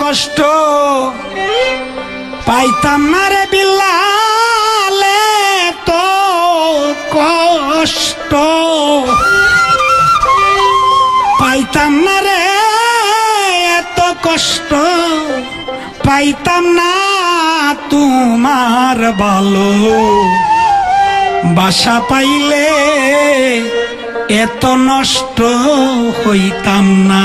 কষ্ট পাইতাম না রে বিলালে তো কষ্ট পাইতাম না রে, এত কষ্ট পাইতাম না তোমার ভালো। বাসা পাইলে এত নষ্ট হইতাম না।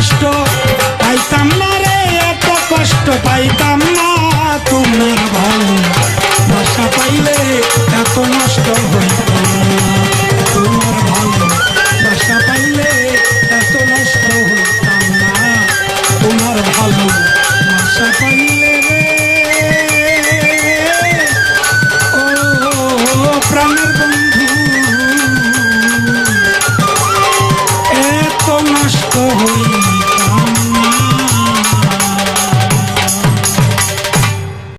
কষ্ট পাইতাম না রে, এত কষ্ট পাইতাম না। তোমার ভালো ভাষা পাইলে এত নষ্ট হইতাম তোমার ভালো বাসা পাইলে এত নষ্ট হইতাম না। তোমার ভালো বাসা পাইলে রে। ও, প্রাণের বন্ধু, এত নষ্ট হই